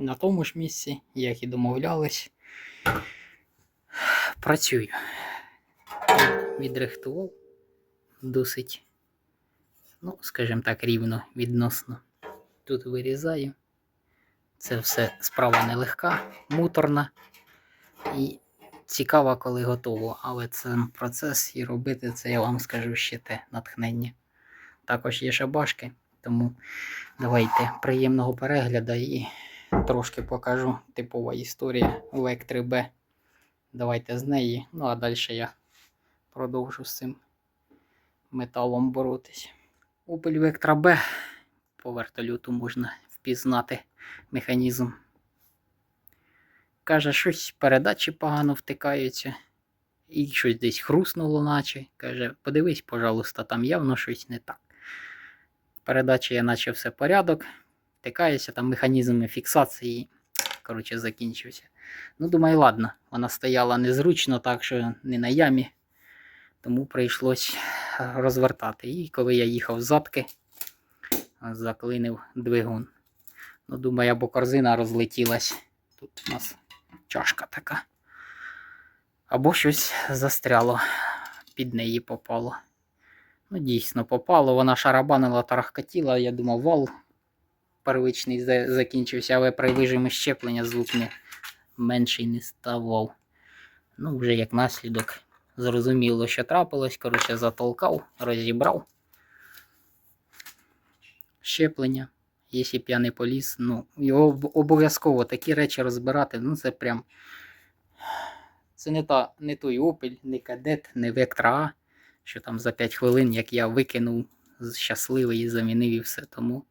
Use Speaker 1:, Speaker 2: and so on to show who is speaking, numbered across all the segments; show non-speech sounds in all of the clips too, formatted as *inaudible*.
Speaker 1: на тому ж місці, як і домовлялись. Працюю. Відрихтував досить, ну, скажімо так, рівно відносно. Тут вирізаю. Це все справа нелегка, муторна і цікава, коли готово. Але це процес і робити це, я вам скажу ще те натхнення. Також є шабашки, тому давайте приємного перегляду і трошки покажу типова історія Вектри Б. Давайте з неї. Ну а далі я продовжу з цим металом боротись. Opel Vectra B по вертольоту можна впізнати механізм. Каже, щось передачі погано втикаються. І щось десь хруснуло, наче. Каже, подивись, пожалуйста, там явно щось не так. Передача я наче все порядок. Втикається, там механізм фіксації. Коротше, закінчився. Ну, думаю, ладно, вона стояла незручно, так що не на ямі. Тому прийшлось розвертати. І коли я їхав з задки, заклинив двигун. Ну, думаю, або корзина розлетілась. Тут у нас чашка така. Або щось застряло, під неї попало. Ну, дійсно, попало. Вона шарабанила, тарахкотіла. Я думав, вал первичний закінчився, але при вижимі щеплення звук не менший не ставав. Ну, вже як наслідок. Зрозуміло, що трапилось. Коротше, затолкав, розібрав. Щеплення. Якщо б я не поліз, ну, його обов'язково такі речі розбирати, ну це прям. Це не, та, не той Opel, не кадет, не Vectra A, що там за 5 хвилин, як я викинув щасливий і замінив і все. Тому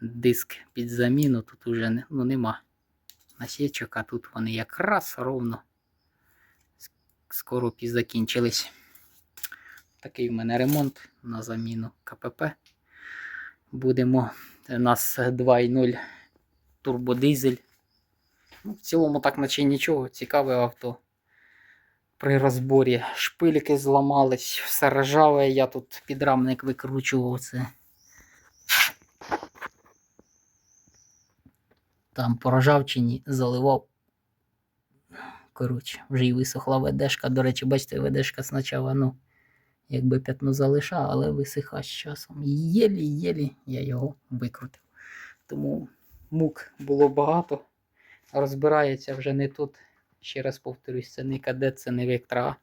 Speaker 1: диск під заміну тут уже ну, нема насічок, а тут вони якраз ровно скоро закінчились. Такий в мене ремонт на заміну КПП. Будемо. У нас 2.0 турбодизель. Ну, в цілому, так наче нічого, цікаве авто. При розборі шпильки зламались, все ржаве, я тут підрамник викручував це. Там по ржавчині заливав. Коротше, вже й висохла ведешка. До речі, бачите, ведешка спочатку, ну, якби п'ятно залишав, але висиха з часом. Єлі-єлі я його викрутив. Тому мук було багато. Розбирається вже не тут. Ще раз повторюсь, це не кадет, це не Вектра.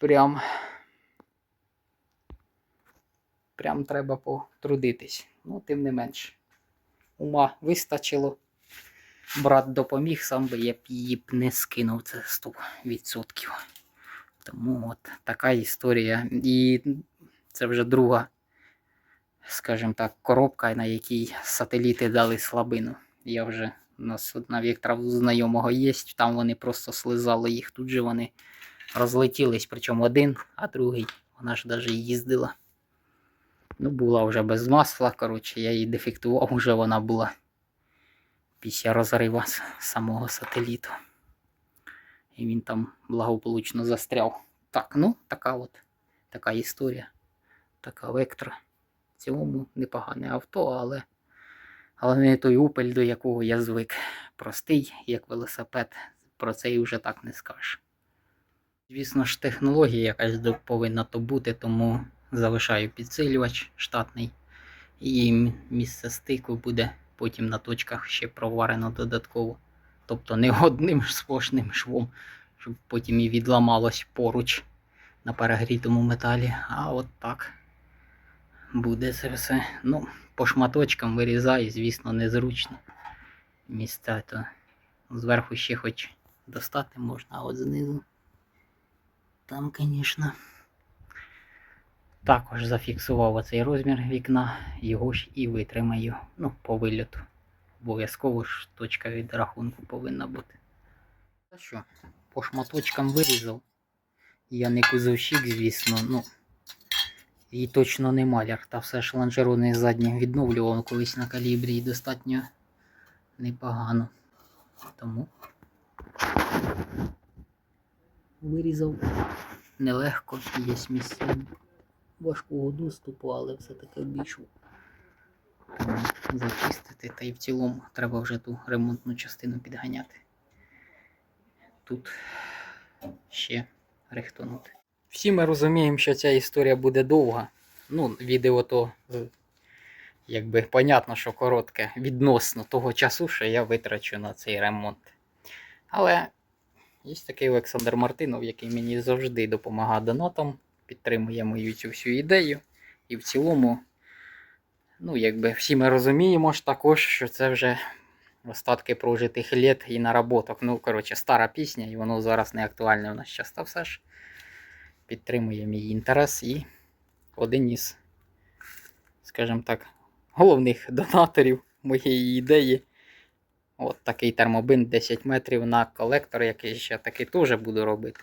Speaker 1: Прям. Прям треба потрудитись. Ну, тим не менш. Ума вистачило. Брат допоміг, сам би я б її б не скинув це 100%. Тому от така історія. І це вже друга, скажімо так, коробка, на якій сателіти дали слабину. Я вже у нас одна вектора у знайомого є, там вони просто слизали їх. Тут же вони розлетілись, причому один, а другий. Вона ж навіть їздила. Ну, була вже без масла. Коротше, я її дефектував, *laughs* вже вона була після розрива с- самого сателіту. І він там благополучно застряв. Так, ну, така от така історія. Така вектора. В цілому непогане авто, але, але не той Opel, до якого я звик. Простий, як велосипед. Про це і вже так не скажеш. Звісно ж, технологія якась повинна то бути, тому залишаю підсилювач штатний. І місце стику буде потім на точках ще проварено додатково. Тобто не одним сплошним швом, щоб потім і відламалось поруч на перегрітому металі. А от так буде це все. Ну, по шматочкам вирізаю, звісно, незручно. Місця то зверху ще хоч достати можна, а от знизу. Там, звісно. Також зафіксував оцей розмір вікна, його ж і витримаю. Ну, по вильоту. Обов'язково ж точка відрахунку повинна бути. Та що, по шматочкам вирізав. Я не кузовщик, звісно, ну. І точно не маляр. Та все ж лонжерони задні відновлював колись на калібрі і достатньо непогано. Тому вирізав нелегко, є місця важкого доступу, але все-таки обійшов. Зачистити та й в цілому треба вже ту ремонтну частину підганяти. Тут ще рихтонути. Всі ми розуміємо, що ця історія буде довга. Ну, відео то е, якби понятно, що коротке відносно того часу, що я витрачу на цей ремонт. Але є такий Олександр Мартинов, який мені завжди допомагає донатом, підтримує мою цю всю ідею. І в цілому, ну, якби всі ми розуміємо ж також, що це вже остатки прожитих літ і наработок. Ну, коротше, стара пісня, і воно зараз не актуальне в нас час. Та все ж підтримує мій інтерес і один із, скажімо так, головних донаторів моєї ідеї. От такий термобин 10 метрів на колектор, який ще таки теж буду робити.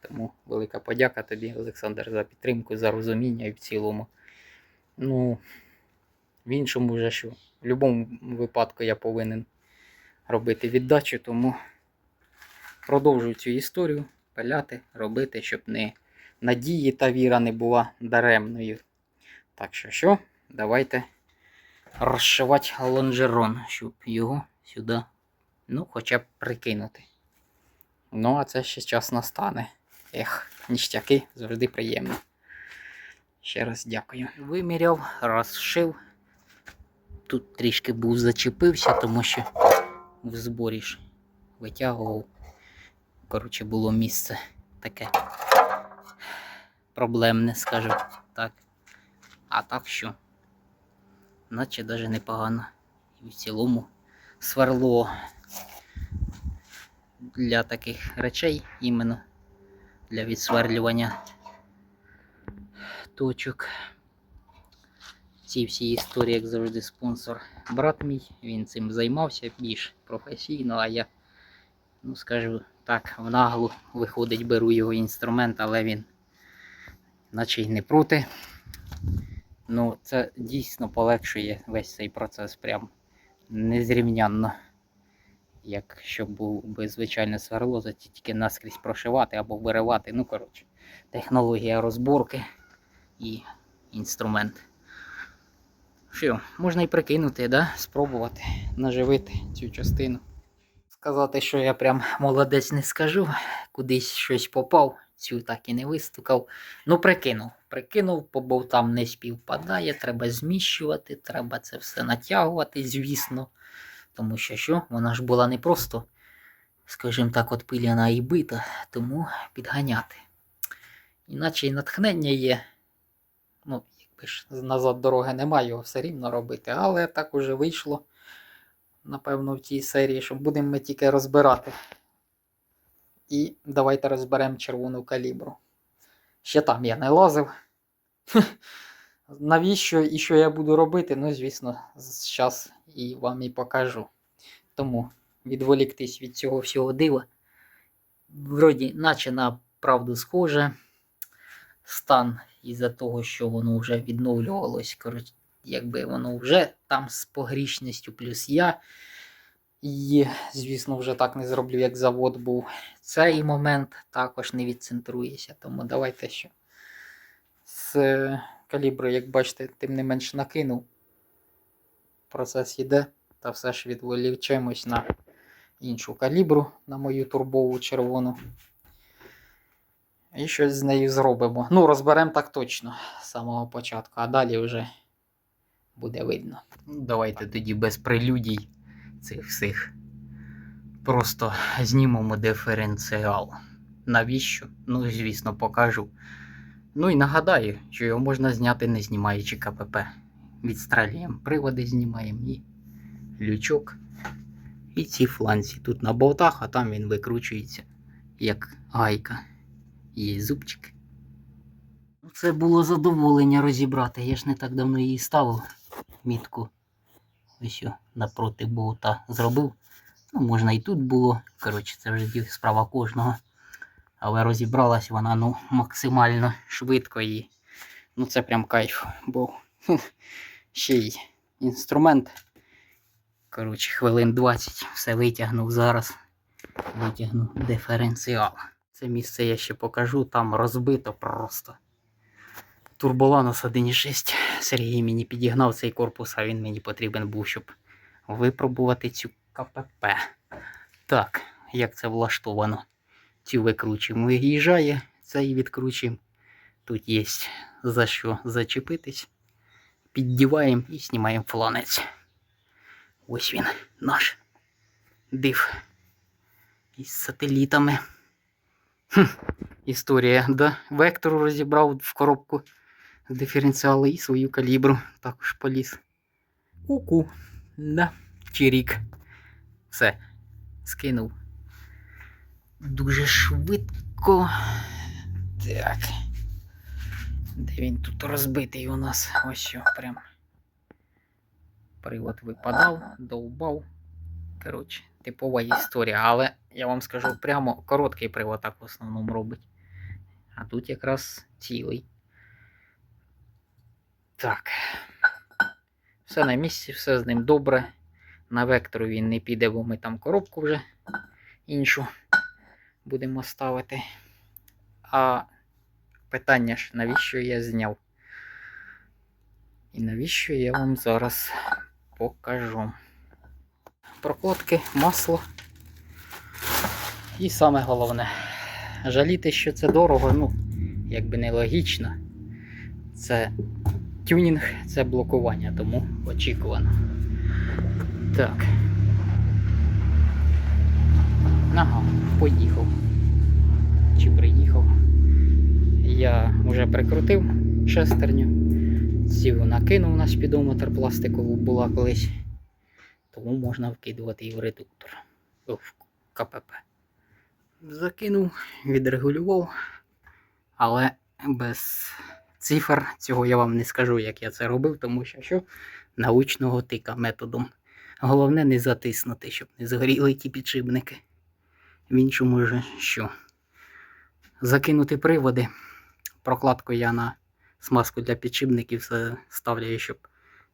Speaker 1: Тому велика подяка тобі, Олександр, за підтримку, за розуміння і в цілому. Ну, в іншому вже що. В будь-якому випадку я повинен робити віддачу, тому продовжую цю історію пиляти, робити, щоб не надії та віра не була даремною. Так що що, давайте розшивати лонжерон, щоб його сюди, ну, хоча б прикинути. Ну, а це ще час настане. Ех, ніштяки завжди приємно. Ще раз дякую. Виміряв, розшив. Тут трішки був зачепився, тому що в зборі ж витягував. Коротше, було місце таке проблемне, скажу так. А так що, наче навіть непогано. І в цілому сверло для таких речей, іменно для відсверлювання точок. Ці всі історії, як завжди, спонсор брат мій, він цим займався більш професійно, а я, ну скажу так, в наглу виходить, беру його інструмент, але він наче й не проти. Ну, це дійсно полегшує весь цей процес прям незрівнянно. Якщо був би звичайне сверло, за тільки наскрізь прошивати або виривати. Ну, коротше, технологія розборки і інструмент. Що, можна і прикинути, да? спробувати наживити цю частину. Сказати, що я прям молодець не скажу, кудись щось попав, цю так і не вистукав. Ну, прикинув. Прикинув, по болтам не співпадає, треба зміщувати, треба це все натягувати, звісно. Тому що що, вона ж була не просто, скажімо так, от пиляна і бита, тому підганяти. Іначе і натхнення є. Ну, якби ж назад дороги немає, його все рівно робити, але так уже вийшло. Напевно, в тій серії, що будемо ми тільки розбирати. І давайте розберемо червону калібру. Ще там я не лазив. *laughs* Навіщо і що я буду робити? Ну, звісно, зараз і вам і покажу. Тому відволіктись від цього всього дива. Вроді, наче на правду схоже. Стан із-за того, що воно вже відновлювалось. Коротше, якби воно вже там з погрішністю, плюс я. І, звісно, вже так не зроблю, як завод був. Цей момент також не відцентрується. Тому давайте що. З калібру, як бачите, тим не менш накинув. Процес йде, та все ж відволічемось на іншу калібру, на мою турбову червону. І щось з нею зробимо. Ну, розберемо так точно з самого початку, а далі вже буде видно. Давайте тоді без прелюдій цих всіх. Просто знімемо диференціал. Навіщо? Ну, звісно, покажу. Ну і нагадаю, що його можна зняти не знімаючи КПП. Відстрелюємо приводи, знімаємо і лючок. І ці фланці тут на болтах, а там він викручується як гайка. Є зубчик. Ну, Це було задоволення розібрати. Я ж не так давно її ставив. Мітку. Ось напроти болта зробив. Ну, можна і тут було. Коротше, це вже справа кожного. Але розібралась вона ну, максимально швидко і ну, це прям кайф. Бо ще й інструмент. Коротше, хвилин 20 все витягнув зараз. Витягну диференціал. Це місце я ще покажу, там розбито просто. Турболанос 1.6. Сергій мені підігнав цей корпус, а він мені потрібен був, щоб випробувати цю КПП. Так, як це влаштовано? Цю викручуємо. Виїжджає, цей відкручуємо. Тут є за що зачепитись. Піддіваємо і знімаємо фланець. Ось він, наш див. Із сателітами. Хм, історія, да? Вектор розібрав в коробку з диференціали і свою калібру також поліз. Ку-ку. Да. Чирік. Все. Скинув. Дуже швидко. Так. Де він тут розбитий у нас? Ось що, прям. Привод випадав, довбав. Коротше, типова історія. Але я вам скажу прямо короткий привод так в основному робить. А тут якраз цілий. Так. Все на місці, все з ним добре. На вектору він не піде, бо ми там коробку вже іншу будемо ставити. А питання ж, навіщо я зняв? І навіщо я вам зараз покажу. Прокладки, масло. І саме головне. Жаліти, що це дорого, ну, якби не логічно. Це тюнінг, це блокування, тому очікувано. Так. Поїхав. Чи приїхав. Я вже прикрутив шестерню. Цю накинув на спідометр пластикову була колись. Тому можна вкидувати і в редуктор. В КПП. Закинув, відрегулював, але без цифр цього я вам не скажу, як я це робив, тому що що научного тика методом. Головне не затиснути, щоб не згоріли ті підшипники. В іншому ж що? Закинути приводи. Прокладку я на смазку для підшипників все ставляю, щоб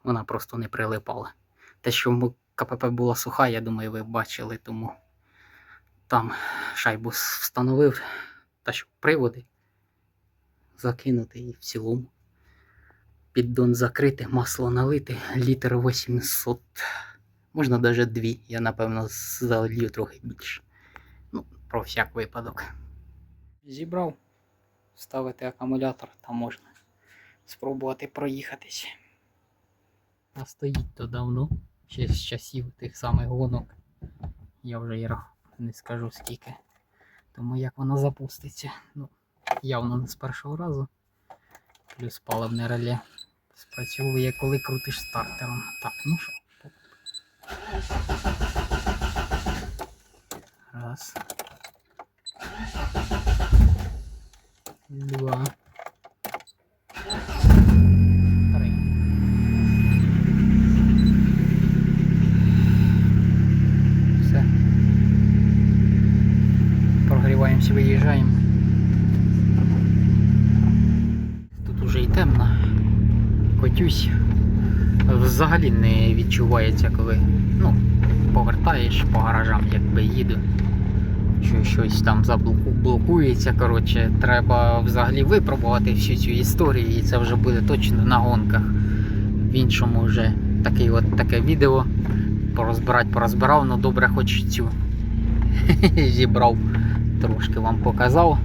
Speaker 1: вона просто не прилипала. Те, що КПП була суха, я думаю, ви бачили, тому там шайбу встановив, та щоб приводи закинути і в цілому. Піддон закрити, масло налити, літр 800. Можна навіть дві. Я, напевно, залью трохи більше. Про всяк випадок. Зібрав. Ставити акумулятор, там можна спробувати проїхатись. А стоїть то давно, ще з часів тих самих гонок. Я вже і не скажу скільки. Тому як вона запуститься. Ну, явно не з першого разу. Плюс паливне реле спрацьовує, коли крутиш стартером. Так, ну що. Раз. Два. Все. Прогріваємося, виїжджаємо. Тут уже і темно. Котюсь. Взагалі не відчувається, коли ну, повертаєш по гаражам, якби їду. Що щось там заблокується. Коротше, треба взагалі випробувати всю цю історію, і це вже буде точно на гонках. В іншому вже такий от таке відео. Порозбирати порозбирав, ну добре, хоч цю *laughs* зібрав, трошки вам показав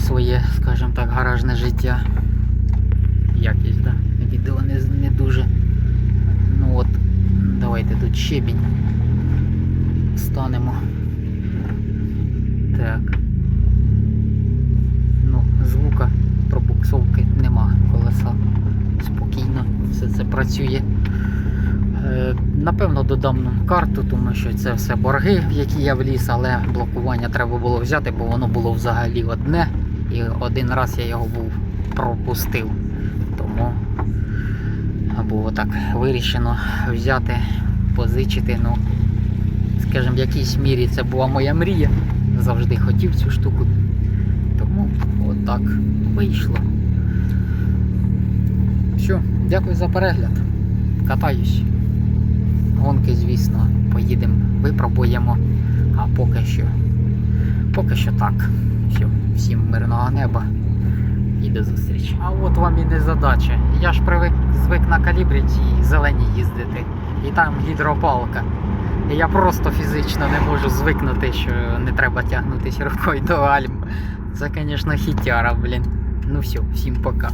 Speaker 1: своє, скажімо так, гаражне життя. Якість, да? Відео не, не дуже. Ну от, давайте тут щебінь. Станемо. Так. Ну, звука пробуксовки нема колеса. Спокійно все це працює. Е, напевно, додам карту, тому що це все борги, в які я вліз, але блокування треба було взяти, бо воно було взагалі одне. І один раз я його був пропустив. Тому було так вирішено взяти, позичити. Ну, скажімо, в якійсь мірі це була моя мрія. Завжди хотів цю штуку. Тому отак вийшло. Все, дякую за перегляд. Катаюсь. Гонки, звісно, поїдемо, випробуємо. А поки що. Поки що так. Все, всім мирного неба і до зустрічі. А от вам і не задача. Я ж привик звик на калібрі цій зелені їздити. і там гідропалка. Я просто фізично не можу звикнути, що не треба тягнутися рукою до Альм. Це, звісно, хітяра, блін. Ну все, всім пока.